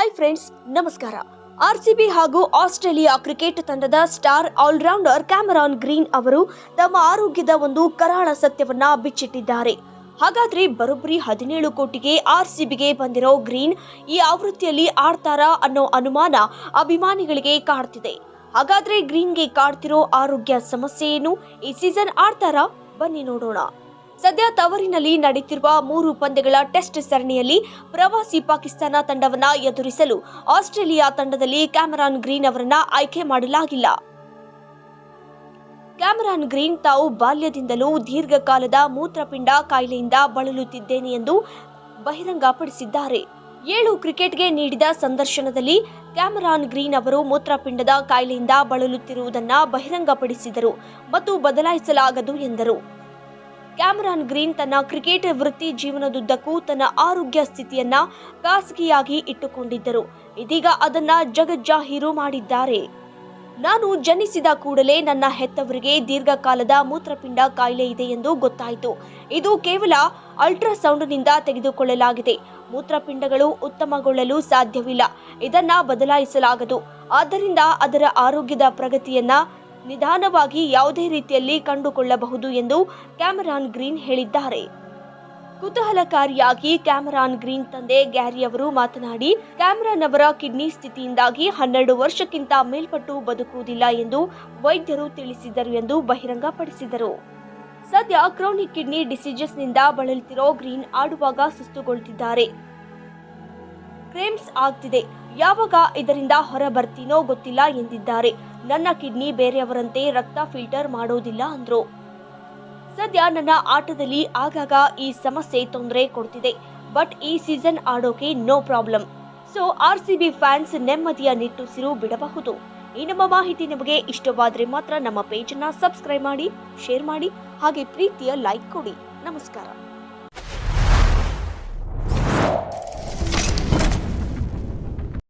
Hi friends ನಮಸ್ಕಾರ. RCB ಹಾಗೂ Australia cricket ತಂಡದ ಸ್ಟಾರ್ ಆಲ್ರೌಂಡರ್ ಕ್ಯಾಮರಾನ್ ಗ್ರೀನ್ ಅವರು ತಮ್ಮ ಆರೋಗ್ಯದ ಒಂದು ಕರಾಳ ಸತ್ಯವನ್ನ ಬಿಚ್ಚಿಟ್ಟಿದ್ದಾರೆ. ಹಾಗಾದ್ರೆ ಬರೋಬ್ಬರಿ ಹದಿನೇಳು ಕೋಟಿಗೆ ಆರ್ಸಿಬಿಗೆ ಬಂದಿರೋ ಗ್ರೀನ್ ಈ ಆವೃತ್ತಿಯಲ್ಲಿ ಆಡ್ತಾರಾ ಅನ್ನೋ ಅನುಮಾನ ಅಭಿಮಾನಿಗಳಿಗೆ ಕಾಡ್ತಿದೆ. ಹಾಗಾದ್ರೆ ಗ್ರೀನ್ಗೆ ಕಾಡ್ತಿರೋ ಆರೋಗ್ಯ ಸಮಸ್ಯೆ ಏನು? ಈ ಸೀಸನ್ ಆಡ್ತಾರಾ? ಬನ್ನಿ ನೋಡೋಣ. ಸದ್ಯ ತವರಿನಲ್ಲಿ ನಡೆಯುತ್ತಿರುವ ಮೂರು ಪಂದ್ಯಗಳ ಟೆಸ್ಟ್ ಸರಣಿಯಲ್ಲಿ ಪ್ರವಾಸಿ ಪಾಕಿಸ್ತಾನ ತಂಡವನ್ನು ಎದುರಿಸಲು ಆಸ್ಟ್ರೇಲಿಯಾ ತಂಡದಲ್ಲಿ ಕ್ಯಾಮರಾನ್ ಗ್ರೀನ್ ಅವರನ್ನು ಆಯ್ಕೆ ಮಾಡಲಾಗಿಲ್ಲ. ಕ್ಯಾಮರಾನ್ ಗ್ರೀನ್ ತಾವು ಬಾಲ್ಯದಿಂದಲೂ ದೀರ್ಘಕಾಲದ ಮೂತ್ರಪಿಂಡ ಕಾಯಿಲೆಯಿಂದ ಬಳಲುತ್ತಿದ್ದೇನೆ ಎಂದು ಬಹಿರಂಗಪಡಿಸಿದ್ದಾರೆ. ಏಳು ಕ್ರಿಕೆಟ್ಗೆ ನೀಡಿದ ಸಂದರ್ಶನದಲ್ಲಿ ಕ್ಯಾಮರಾನ್ ಗ್ರೀನ್ ಅವರು ಮೂತ್ರಪಿಂಡದ ಕಾಯಿಲೆಯಿಂದ ಬಳಲುತ್ತಿರುವುದನ್ನು ಬಹಿರಂಗಪಡಿಸಿದರು ಮತ್ತು ಬದಲಾಯಿಸಲಾಗದು ಎಂದರು. ಕ್ಯಾಮರಾನ್ ಗ್ರೀನ್ ತನ್ನ ಕ್ರಿಕೆಟ್ ವೃತ್ತಿ ಜೀವನದುದ್ದಕ್ಕೂ ತನ್ನ ಆರೋಗ್ಯ ಸ್ಥಿತಿಯನ್ನ ಖಾಸಗಿಯಾಗಿ ಇಟ್ಟುಕೊಂಡಿದ್ದರು. ಇದೀಗ ಅದನ್ನ ಜಗಜ್ಜಾಹೀರು ಮಾಡಿದ್ದಾರೆ. ನಾನು ಜನಿಸಿದ ಕೂಡಲೇ ನನ್ನ ಹೆತ್ತವರಿಗೆ ದೀರ್ಘಕಾಲದ ಮೂತ್ರಪಿಂಡ ಕಾಯಿಲೆ ಇದೆ ಎಂದು ಗೊತ್ತಾಯಿತು. ಇದು ಕೇವಲ ಅಲ್ಟ್ರಾಸೌಂಡ್ನಿಂದ ತೆಗೆದುಕೊಳ್ಳಲಾಗಿದೆ. ಮೂತ್ರಪಿಂಡಗಳು ಉತ್ತಮಗೊಳ್ಳಲು ಸಾಧ್ಯವಿಲ್ಲ. ಇದನ್ನ ಬದಲಾಯಿಸಲಾಗದು. ಆದ್ದರಿಂದ ಅದರ ಆರೋಗ್ಯದ ಪ್ರಗತಿಯನ್ನ ನಿಧಾನವಾಗಿ ಯಾವುದೇ ರೀತಿಯಲ್ಲಿ ಕಂಡುಕೊಳ್ಳಬಹುದು ಎಂದು ಕ್ಯಾಮರಾನ್ ಗ್ರೀನ್ ಹೇಳಿದ್ದಾರೆ. ಕುತೂಹಲಕಾರಿಯಾಗಿ ಕ್ಯಾಮರಾನ್ ಗ್ರೀನ್ ತಂದೆ ಗ್ಯಾರಿ ಅವರು ಮಾತನಾಡಿ ಕ್ಯಾಮರಾನ್ ಅವರ ಕಿಡ್ನಿ ಸ್ಥಿತಿಯಿಂದಾಗಿ ಹನ್ನೆರಡು ವರ್ಷಕ್ಕಿಂತ ಮೇಲ್ಪಟ್ಟು ಬದುಕುವುದಿಲ್ಲ ಎಂದು ವೈದ್ಯರು ತಿಳಿಸಿದರು ಎಂದು ಬಹಿರಂಗಪಡಿಸಿದರು. ಸದ್ಯ ಕ್ರೋನಿಕ್ ಕಿಡ್ನಿ ಡಿಸೀಜಸ್ನಿಂದ ಬಳಲುತ್ತಿರೋ ಗ್ರೀನ್ ಆಡುವಾಗ ಸುಸ್ತುಗೊಳ್ತಿದ್ದಾರೆ. ಕ್ರೇಮ್ಸ್ ಆಗ್ತಿದೆ. ಯಾವಾಗ ಇದರಿಂದ ಹೊರ ಬರ್ತೀನೋ ಗೊತ್ತಿಲ್ಲ ಎಂದಿದ್ದಾರೆ. ನನ್ನ ಕಿಡ್ನಿ ಬೇರೆಯವರಂತೆ ರಕ್ತ ಫಿಲ್ಟರ್ ಮಾಡೋದಿಲ್ಲ ಅಂದ್ರು. ಸದ್ಯ ನನ್ನ ಆಟದಲ್ಲಿ ಆಗಾಗ ಈ ಸಮಸ್ಯೆ ತೊಂದರೆ ಕೊಡ್ತಿದೆ. ಬಟ್ ಈ ಸೀಸನ್ ಆಡೋಕೆ no problem. So, R C B fans ನೆಮ್ಮದಿಯ ನಿಟ್ಟುಸಿರು ಬಿಡಬಹುದು. ಈ ನಮ್ಮ ಮಾಹಿತಿ ನಿಮಗೆ ಇಷ್ಟವಾದರೆ ಮಾತ್ರ ನಮ್ಮ ಪೇಜನ್ನು ಸಬ್ಸ್ಕ್ರೈಬ್ ಮಾಡಿ, ಶೇರ್ ಮಾಡಿ, ಹಾಗೆ ಪ್ರೀತಿಯ ಲೈಕ್ ಕೊಡಿ. ನಮಸ್ಕಾರ.